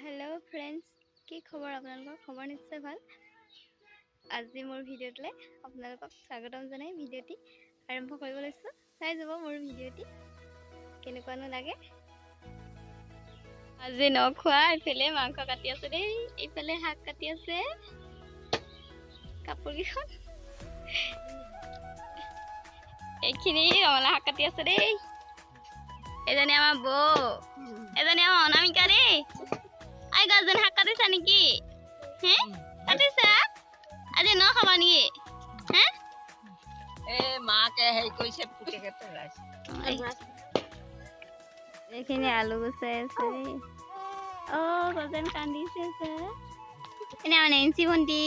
Hello' friends কি খবৰ আপোনালোকৰ খবৰ নিশ্চয় ভালো? আজি মোৰ ভিডিঅ'টোলৈ আপোনালোকক স্বাগতম জনাই ভিডিঅ'টি আৰম্ভ কৰিব লৈছোঁ। চাই যাব মোৰ ভিডিঅ'টি। কেনেকুৱানো লাগে? আজি নখোৱা, এইফালে মাংস কাটি আছে দেই। এইফালে শাক কাটি আছে। কাপোৰকেইখন এইখিনি ৰঙালাও শাক কাটি আছে দেই। এজনী আমাৰ বৌ। এজনী আমাৰ অনামিকা দেই। আই গছজনী শাক কাটিছা নেকি? হে? কাটিছা? আজি ন খাবা নেকি? হে? এই মাকে হেৰি কৰিছে পুতেকে পেলাইছে। এইখিনি আলু গুচাই আছে। অ' গজেন কান্দিছে যে। এনে আমাৰ নেঞ্চি ভণ্টি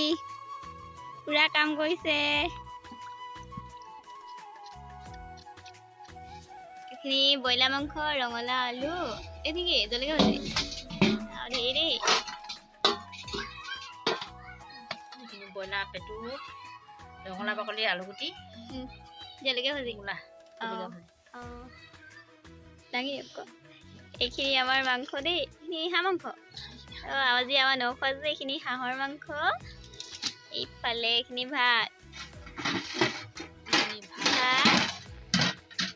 পুৰা কাম কৰিছে। এইখিনি ব্ৰইলাৰ মাংস ৰঙালাও আলু এইখিনি কি জলকীয়া ভাজি? ধেৰ দেই এইখিনি ব্ৰইলাৰ পেটু ৰঙালাও বাকলি আলুগুটি উম, জলকীয়া ভাজি মূলা অ'। অঁ দাঙি আকৌ এইখিনি আমাৰ মাংস দেই এইখিনি হাঁহ মাংস অঁ আজি আমাৰ নখোৱা যে এইখিনি হাঁহৰ মাংস এইফালে এইখিনি ভাত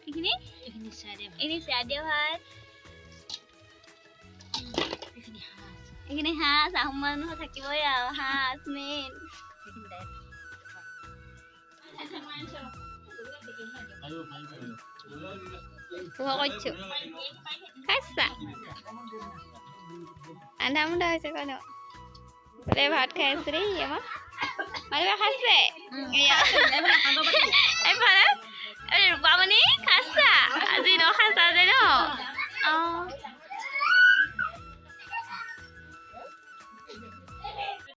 এইখিনি এইখিনি দিয়া ভাত সাঁজ আহোম মানুহ থাকিবই আৰু সাঁজ মেইন। আধা মুঠা হৈছে কণ বোলে ভাত খাই আছে দেই আমাৰ। মানুহে খাইছে? ৰূপামণি খাইছা?